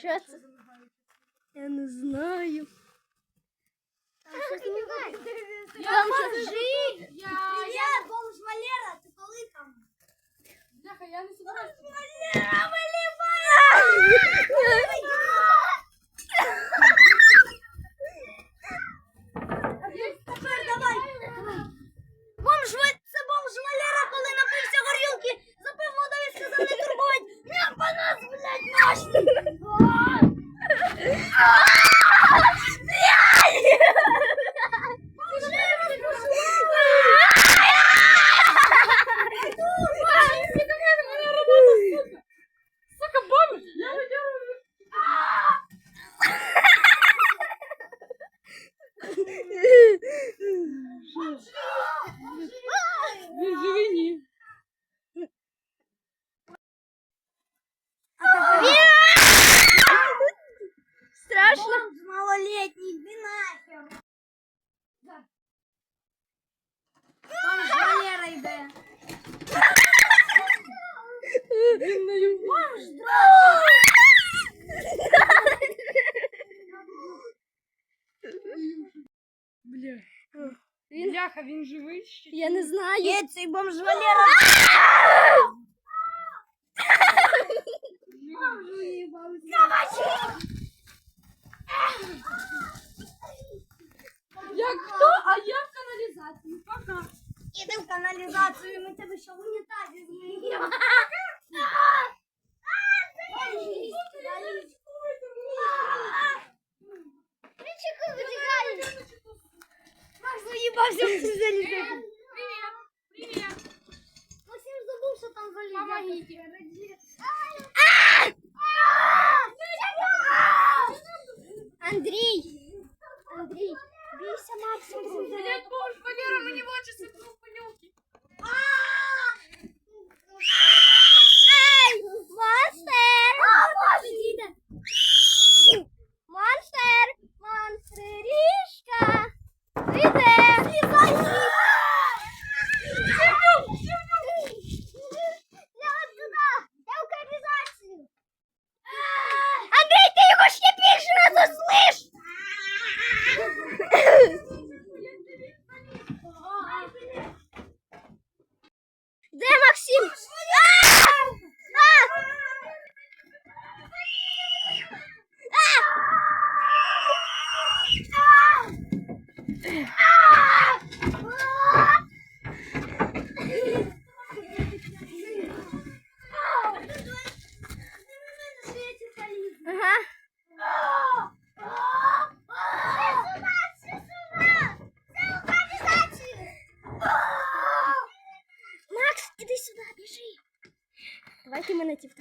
Що це? Я не знаю. Я Там щось. Я, я, бомж Валера, ти коли там? бляха, я не собираюсь. Валера, Тепер давай. Бомж, це бомж Валера, коли напився горілки, запив воду і сказав не турбувати. Не по нас, блядь, наш. Сука, бомж! Я видела. Він живий, ні. Страшно. Бомж малолетний, иди нахер. Бомж Валера йде. Він на юбі. Бля. Він- Бляха, він живий ще? Я не знаю. Є цей бомж Валера. Як хто? А я в каналізації. Пока. Іди в каналізацію, ми тебе ще в унітазі змінимо. Макс заїбався в цю залізу. Привіт. Привіт. Максим забув, що там залізо. Помогите. Андрій. Андрій. Бійся, Максим. Блядь, бомж, Валера, мені в очі сипнув пилюки. Ей! Монстер! Монстер! Монстерішка! Іде! Злізай! Андрій, ти його ще більше не заслиш! Де Максим? А! А! Ага. Макс, іди сюди, біжи. Давай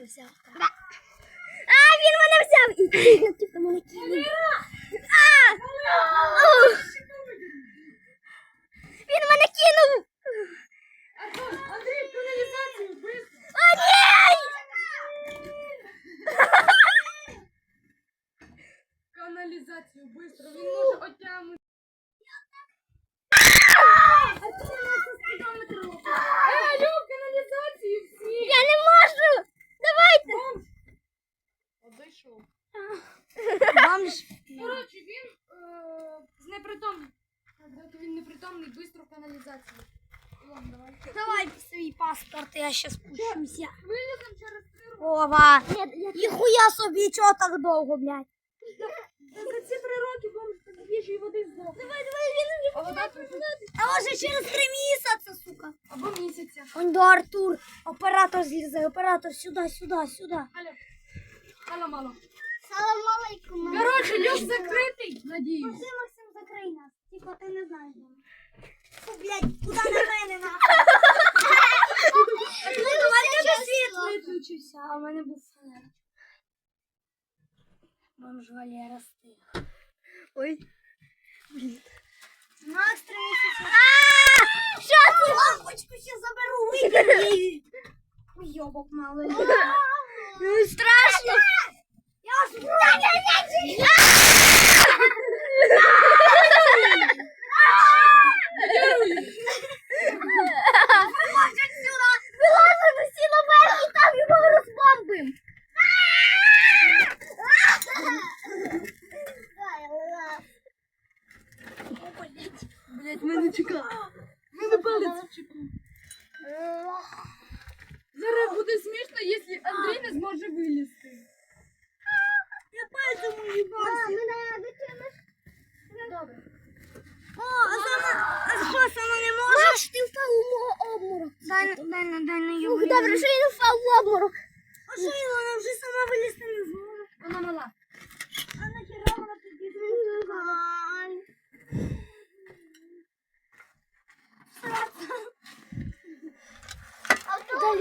ти мене типу взяв. А, він мене взяв! І ти типу мене кинув. А! Він мене кинув! Андрій, каналізацію, быстро. О, ні! Каналізацію. Е, алло, в каналізацію всі. Я не можу! Давайте! Одійшов. Бомж. Коротше, він е, з непритомним. Він непритомний, быстро в каналізацію. Ладно, давай. Давай свій паспорт, я ще спущуся. Вилізем через три роки. Ова. Ніхуя собі, чого так довго, блядь? За ці три роки бомж їжі і води здох. Давай, давай, він А вода тут А може через три місяці, сука. або місяця. Он до Артур. Оператор злізе, оператор сюди, сюди, сюди. Алло. Алло, мало. Салам алейкум. Коротше, люк закритий, надіюсь. Максим, Максим, закрий нас. Типа ти не знаєш. Фу, блядь, куди на мене на? Ну, давай тебе світ виключився, а в мене був фонарик. Бомж Валера стих. Ой. Макс три місяці. Що? Лампочку ще заберу, викину її. Уйобок малий. Ну, Страшно! Блять, Зараз буде смішно, якщо Андрій не зможе вилізти разом уїбався. Добре. Не може? Маш, ти мала. А нахіра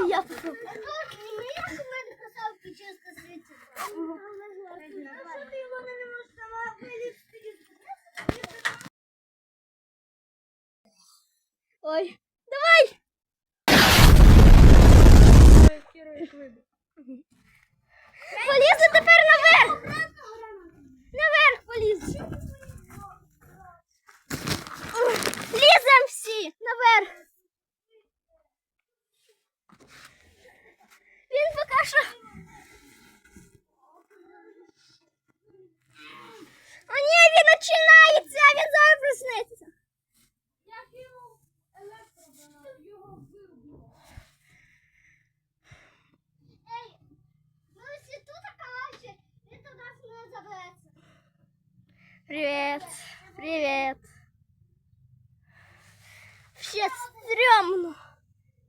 я попробую. Ой, давай! Полізли тепер наверх! Наверх поліз. Лізем всі наверх. Він поки що. О, ні, він починається, він зараз проснеться. Привет, привет. Ще стрьомно.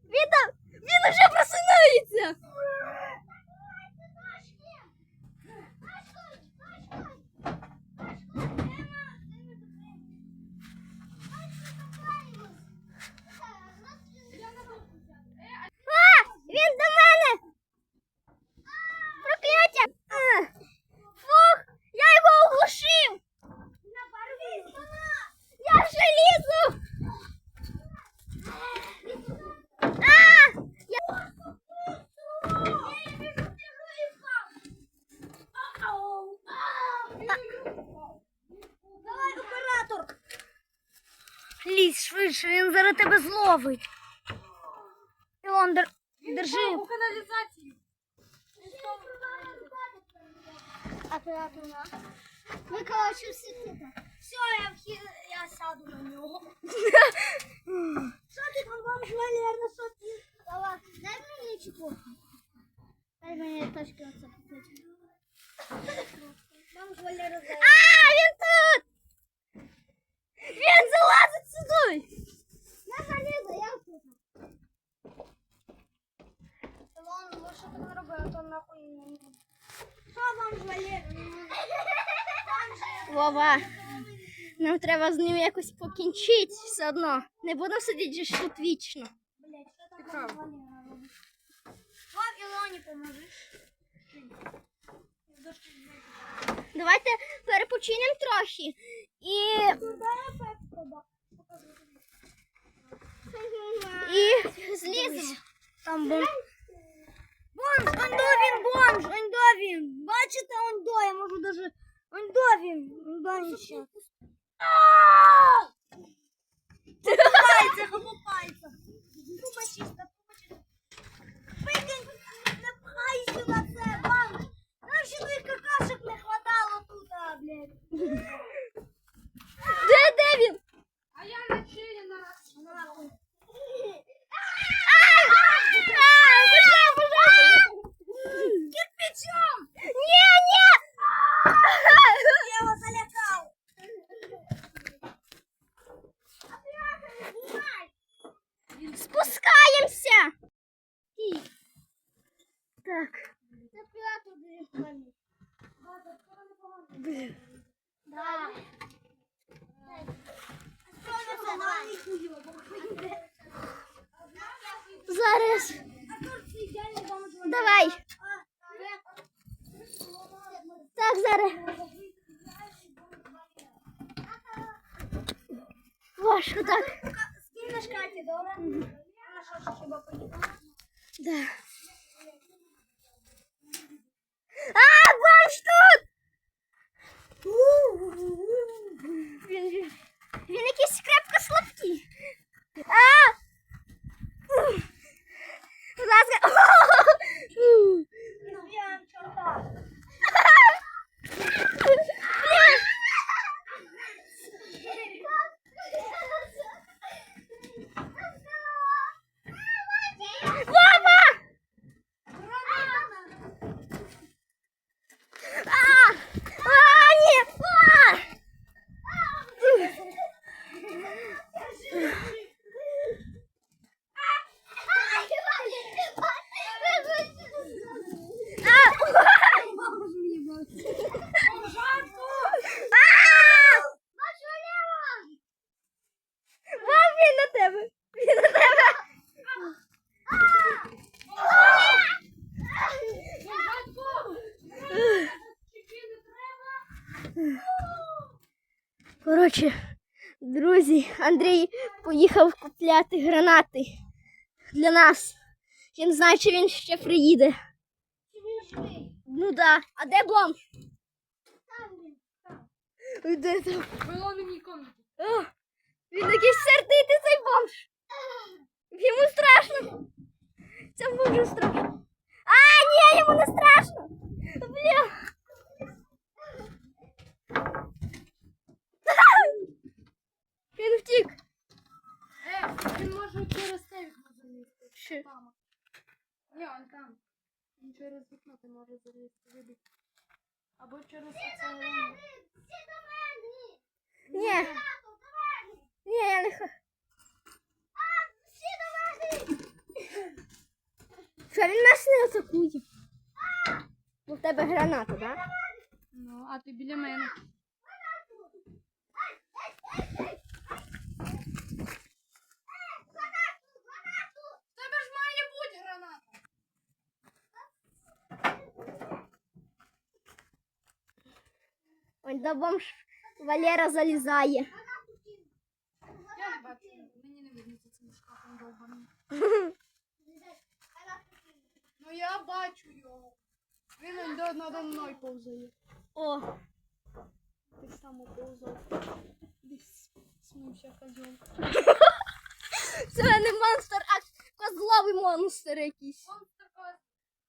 Він там, він уже просинається. зловить. Ілон, дер... держи. У каналізації. Оператора. Ми, коротше, всі тут. Все, я, вхи... я сяду на нього. Що ти там бомж Валерна, що ти? Давай, дай мені чепуху. Дай мені точки оце купити. Бомж Валера за... А, він тут! Він залазить сюди! Вова, нам треба з ним якось покінчити все одно. Не будемо сидіти ж тут вічно. Блять, Ілоні поможеш? Давайте перепочинемо трохи. І. І зліземо. Там бом... Бомж, он до він бомж, он до він. Бачите, он до, я можу даже... Он до він, он до нічого. Пальця, або пальця. Тупо чисто, тупо чисто. Викинь, не пхайся на це, бомж. Нам ще двох какашок не хватало тут, а, блядь. Де, де він? А я на чилі на раз. Нахуй. Пожалуйста, пожалуйста. Кирпичом! Ні, ні! Я його залякав. Спускаємося. Так. Да. Зараз. Давай. Так, зараз. Важко так. Скинеш Каті, добре? Вона що, хіба? Да. А, бомж тут! Він, він, він якийсь крепко слабкий. А! Будь ласка. Я чорта. Вова! Коротше, друзі, Андрій поїхав купляти гранати для нас. Я не знаю, чи він ще приїде. Ну да. А де бомж? Ой, Де там? В балонній комнаті. О, він якийсь сердитий цей бомж. Йому страшно. Цьому бомжу страшно. Що він нас не атакує? Бо в тебе граната, так? Да? Ну, а ти біля мене. В Тебе ж має бути граната. Ось до бомж Валера залізає. Я не бачу. Мені не видно за цим шкафом довбаним. Ну я бачу його. Він надо мною повзає. О, Десь там повзав. Десь смився козьом. це не монстр, а козловий монстр якийсь. Монстр.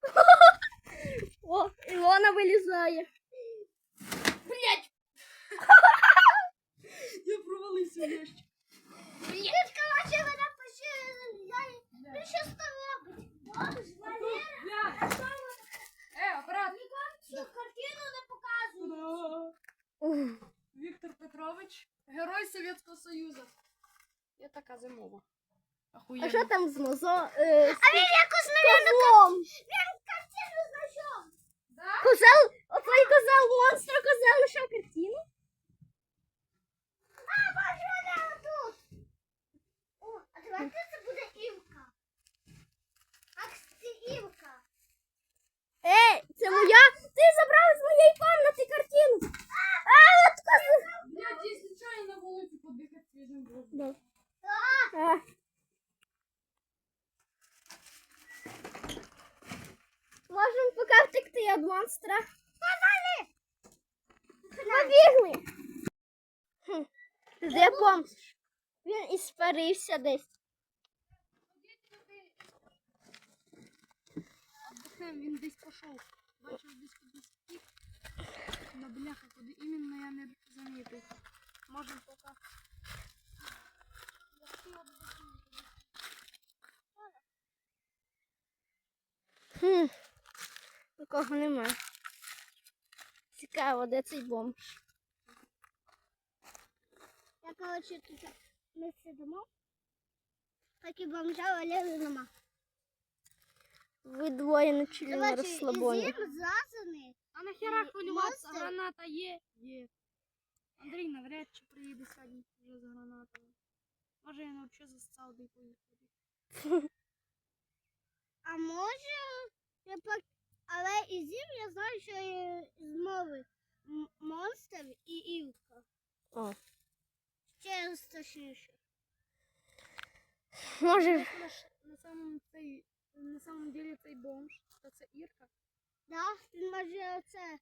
О, Ілона вилізає. Блять! Я провалився. Дідка, наче вона пише, я що з тобою робить? Бомж, Валера. Е, апарат. Картину не показує. Віктор Петрович, герой Совєтського Союзу. Я така зимова. Охуєнно. А що там з мозо? Е, з А він якось, навірно, козлом? він картину знайшов. Да? Козел, оцей козел, монстр козел знайшов картину? А, боже, Валера тут. О, а давайте це буде Івка. Ах, це Івка. Ей, це моя? Ти моєї кімнати картину. А, от козел. Блядь, я на вулиці подихати свіжим воздухом. Да. А, А. Можемо поки втекти від монстра. Побігли. Хм. Де бомж? Він іспарився десь. Він десь пішов. Бачив десь. На бляха, куди іменно я не замітив. Можемо поки. Хм. Нікого немає. Цікаво, де цей бомж. Я, коротше, тут ми сидимо. Поки бомжа Валери нема. Ви двоє на чолі на Коротше, розслабоні. Ізім зв'язаний. А нахера хвилюватися? Монстр? Граната є. Є. Андрій навряд чи приїде сьогодні вже з гранатою. Може він взагалі засцав де й поїхав. А може, я пок... але Ізім я знаю, що є змови М- монстр і Івка. О. Ще страшніше. Може, Як наш на самому цей на самом деле цей бомж, то це Ірка. Да? Він може оце.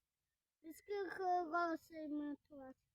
З скільки голосів імітувати.